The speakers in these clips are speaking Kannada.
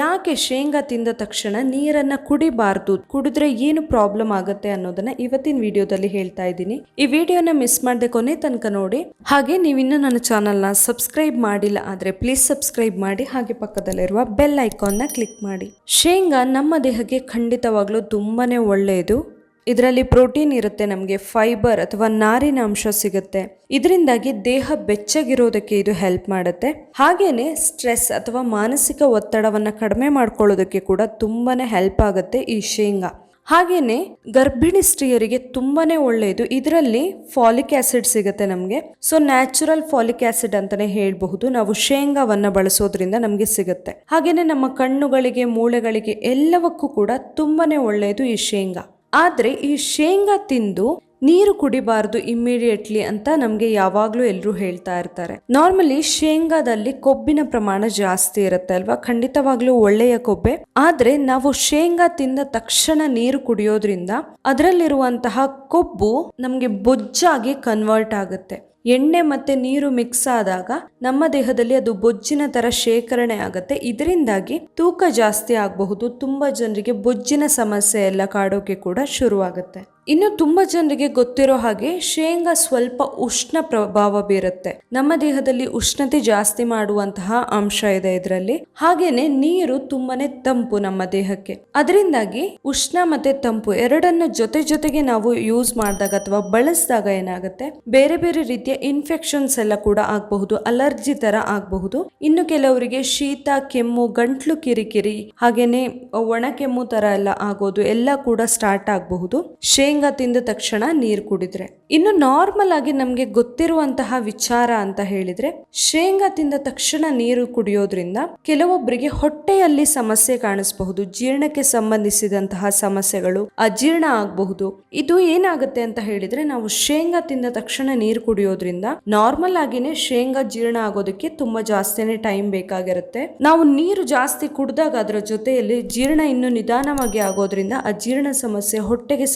ಯಾಕೆ ಶೇಂಗಾ ತಿಂದ ತಕ್ಷಣ ನೀರನ್ನ ಕುಡಿಬಾರ್ದು? ಕುಡಿದ್ರೆ ಏನು ಪ್ರಾಬ್ಲಮ್ ಆಗುತ್ತೆ ಅನ್ನೋದನ್ನ ಇವತ್ತಿನ ವಿಡಿಯೋದಲ್ಲಿ ಹೇಳ್ತಾ ಇದ್ದೀನಿ. ಈ ವಿಡಿಯೋನ ಮಿಸ್ ಮಾಡದೆ ಕೊನೆ ತನಕ ನೋಡಿ. ಹಾಗೆ ನೀವಿನ್ನೂ ನನ್ನ ಚಾನಲ್ನ ಸಬ್ಸ್ಕ್ರೈಬ್ ಮಾಡಿಲ್ಲ ಆದ್ರೆ ಪ್ಲೀಸ್ ಸಬ್ಸ್ಕ್ರೈಬ್ ಮಾಡಿ. ಹಾಗೆ ಪಕ್ಕದಲ್ಲಿರುವ ಬೆಲ್ ಐಕಾನ್ನ ಕ್ಲಿಕ್ ಮಾಡಿ. ಶೇಂಗಾ ನಮ್ಮ ದೇಹಕ್ಕೆ ಖಂಡಿತವಾಗ್ಲೂ ತುಂಬಾನೇ ಒಳ್ಳೆಯದು. ಇದರಲ್ಲಿ ಪ್ರೋಟೀನ್ ಇರುತ್ತೆ, ನಮಗೆ ಫೈಬರ್ ಅಥವಾ ನಾರಿನ ಅಂಶ ಸಿಗುತ್ತೆ. ಇದರಿಂದಾಗಿ ದೇಹ ಬೆಚ್ಚಗಿರೋದಕ್ಕೆ ಇದು ಹೆಲ್ಪ್ ಮಾಡುತ್ತೆ. ಹಾಗೇನೆ ಸ್ಟ್ರೆಸ್ ಅಥವಾ ಮಾನಸಿಕ ಒತ್ತಡವನ್ನು ಕಡಿಮೆ ಮಾಡ್ಕೊಳ್ಳೋದಕ್ಕೆ ಕೂಡ ತುಂಬಾನೇ ಹೆಲ್ಪ್ ಆಗುತ್ತೆ ಈ ಶೇಂಗಾ. ಹಾಗೇನೆ ಗರ್ಭಿಣಿ ಸ್ತ್ರೀಯರಿಗೆ ತುಂಬಾನೇ ಒಳ್ಳೆಯದು ಇದರಲ್ಲಿ ಫಾಲಿಕ್ ಆಸಿಡ್ ಸಿಗುತ್ತೆ ನಮಗೆ. ಸೊ, ನ್ಯಾಚುರಲ್ ಫಾಲಿಕ್ ಆಸಿಡ್ ಅಂತಾನೆ ಹೇಳಬಹುದು. ನಾವು ಶೇಂಗಾವನ್ನ ಬಳಸೋದ್ರಿಂದ ನಮಗೆ ಸಿಗುತ್ತೆ. ಹಾಗೇನೆ ನಮ್ಮ ಕಣ್ಣುಗಳಿಗೆ, ಮೂಳೆಗಳಿಗೆ ಎಲ್ಲವಕ್ಕೂ ಕೂಡ ತುಂಬಾನೇ ಒಳ್ಳೆಯದು ಈ ಶೇಂಗಾ. ಆದ್ರೆ ಈ ಶೇಂಗಾ ತಿಂದು ನೀರು ಕುಡಿಬಾರ್ದು ಇಮ್ಮಿಡಿಯೇಟ್ಲಿ ಅಂತ ನಮಗೆ ಯಾವಾಗಲೂ ಎಲ್ಲರೂ ಹೇಳ್ತಾ ಇರ್ತಾರೆ. ನಾರ್ಮಲಿ ಶೇಂಗಾದಲ್ಲಿ ಕೊಬ್ಬಿನ ಪ್ರಮಾಣ ಜಾಸ್ತಿ ಇರುತ್ತೆ ಅಲ್ವಾ? ಖಂಡಿತವಾಗ್ಲೂ ಒಳ್ಳೆಯ ಕೊಬ್ಬೆ. ಆದ್ರೆ ನಾವು ಶೇಂಗಾ ತಿಂದ ತಕ್ಷಣ ನೀರು ಕುಡಿಯೋದ್ರಿಂದ ಅದರಲ್ಲಿರುವಂತಹ ಕೊಬ್ಬು ನಮಗೆ ಬೊಜ್ಜಾಗಿ ಕನ್ವರ್ಟ್ ಆಗುತ್ತೆ. ಎಣ್ಣೆ ಮತ್ತೆ ನೀರು ಮಿಕ್ಸ್ ಆದಾಗ ನಮ್ಮ ದೇಹದಲ್ಲಿ ಅದು ಬೊಜ್ಜಿನ ಥರ ಶೇಖರಣೆ ಆಗುತ್ತೆ. ಇದರಿಂದಾಗಿ ತೂಕ ಜಾಸ್ತಿ ಆಗಬಹುದು. ತುಂಬಾ ಜನರಿಗೆ ಬೊಜ್ಜಿನ ಸಮಸ್ಯೆ ಎಲ್ಲ ಕಾಡೋಕೆ ಕೂಡ ಶುರುವಾಗುತ್ತೆ. ಇನ್ನು ತುಂಬಾ ಜನರಿಗೆ ಗೊತ್ತಿರೋ ಹಾಗೆ ಶೇಂಗಾ ಸ್ವಲ್ಪ ಉಷ್ಣ ಪ್ರಭಾವ ಬೀರುತ್ತೆ. ನಮ್ಮ ದೇಹದಲ್ಲಿ ಉಷ್ಣತೆ ಜಾಸ್ತಿ ಮಾಡುವಂತಹ ಅಂಶ ಇದೆ ಇದರಲ್ಲಿ. ಹಾಗೇನೆ ನೀರು ತುಂಬಾನೇ ತಂಪು ನಮ್ಮ ದೇಹಕ್ಕೆ. ಅದರಿಂದಾಗಿ ಉಷ್ಣ ಮತ್ತೆ ತಂಪು ಎರಡನ್ನ ಜೊತೆ ಜೊತೆಗೆ ನಾವು ಯೂಸ್ ಮಾಡಿದಾಗ ಅಥವಾ ಬಳಸಿದಾಗ ಏನಾಗುತ್ತೆ? ಬೇರೆ ಬೇರೆ ರೀತಿಯ ಇನ್ಫೆಕ್ಷನ್ಸ್ ಎಲ್ಲ ಕೂಡ ಆಗಬಹುದು ಅಲರ್ಜಿ ತರ ಆಗಬಹುದು. ಇನ್ನು ಕೆಲವರಿಗೆ ಶೀತ, ಕೆಮ್ಮು, ಗಂಟ್ಲು ಕಿರಿಕಿರಿ, ಹಾಗೇನೆ ಒಣ ಕೆಮ್ಮು ತರ ಎಲ್ಲ ಆಗೋದು ಎಲ್ಲ ಕೂಡ ಸ್ಟಾರ್ಟ್ ಆಗಬಹುದು. ಶೇಂಗಾ ತಿಂದ ತಕ್ಷಣ ನೀರು ಕುಡಿದ್ರೆ. ಇನ್ನು ನಾರ್ಮಲ್ ಆಗಿ ನಮ್ಗೆ ಗೊತ್ತಿರುವಂತಹ ವಿಚಾರ ಅಂತ ಹೇಳಿದ್ರೆ, ಶೇಂಗಾ ತಿಂದ ತಕ್ಷಣ ನೀರು ಕುಡಿಯೋದ್ರಿಂದ ಕೆಲವೊಬ್ಬರಿಗೆ ಹೊಟ್ಟೆಯಲ್ಲಿ ಸಮಸ್ಯೆ ಕಾಣಿಸಬಹುದು, ಜೀರ್ಣಕ್ಕೆ ಸಂಬಂಧಿಸಿದಂತಹ ಸಮಸ್ಯೆಗಳು ಅಜೀರ್ಣ ಆಗಬಹುದು. ಇದು ಏನಾಗುತ್ತೆ ಅಂತ ಹೇಳಿದ್ರೆ, ನಾವು ಶೇಂಗಾ ತಿಂದ ತಕ್ಷಣ ನೀರು ಕುಡಿಯೋದ್ರಿಂದ ನಾರ್ಮಲ್ ಆಗಿನೇ ಶೇಂಗಾ ಜೀರ್ಣ ಆಗೋದಕ್ಕೆ ತುಂಬಾ ಜಾಸ್ತಿನೇ ಟೈಮ್ ಬೇಕಾಗಿರುತ್ತೆ. ನಾವು ನೀರು ಜಾಸ್ತಿ ಕುಡ್ದಾಗ ಅದರ ಜೊತೆಯಲ್ಲಿ ಜೀರ್ಣ ಇನ್ನು ನಿಧಾನವಾಗಿ ಆಗೋದ್ರಿಂದ ಅಜೀರ್ಣ ಸಮಸ್ಯೆ ಹೊಟ್ಟೆಗೆ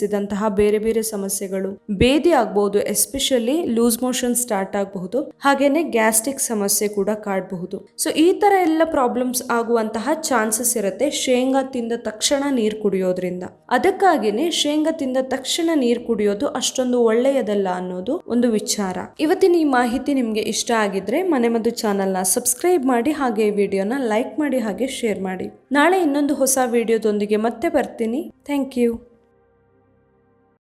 ಸಂಬಂಧಿಸಿದಂತಹ ಬೇರೆ ಬೇರೆ ಸಮಸ್ಯೆಗಳು. ಬೇದಿ ಆಗ್ಬಹುದು ಎಸ್ಪೆಷಲಿ ಲೂಸ್ ಮೋಷನ್ ಸ್ಟಾರ್ಟ್ ಆಗಬಹುದು, ಹಾಗೇನೆ ಗ್ಯಾಸ್ಟ್ರಿಕ್ ಸಮಸ್ಯೆ ಕೂಡ ಕಾಡಬಹುದು. ಸೊ ಈ ತರ ಎಲ್ಲ ಪ್ರಾಬ್ಲಮ್ಸ್ ಆಗುವಂತಹ ಚಾನ್ಸಸ್ ಇರುತ್ತೆ ಶೇಂಗಾ ತಿಂದ ತಕ್ಷಣ ನೀರು ಕುಡಿಯೋದ್ರಿಂದ. ಅದಕ್ಕಾಗಿನೇ ಶೇಂಗಾ ತಿಂದ ತಕ್ಷಣ ನೀರು ಕುಡಿಯೋದು ಅಷ್ಟೊಂದು ಒಳ್ಳೆಯದಲ್ಲ ಅನ್ನೋದು ಒಂದು ವಿಚಾರ. ಇವತ್ತಿನ ಈ ಮಾಹಿತಿ ನಿಮ್ಗೆ ಇಷ್ಟ ಆಗಿದ್ರೆ ಮನೆ ಮದ್ದು ಚಾನಲ್ನ ಸಬ್ಸ್ಕ್ರೈಬ್ ಮಾಡಿ, ಹಾಗೆ ಈ ವಿಡಿಯೋನ ಲೈಕ್ ಮಾಡಿ, ಹಾಗೆ ಶೇರ್ ಮಾಡಿ. ನಾಳೆ ಇನ್ನೊಂದು ಹೊಸ ವಿಡಿಯೋದೊಂದಿಗೆ ಮತ್ತೆ ಬರ್ತೀನಿ. Thank you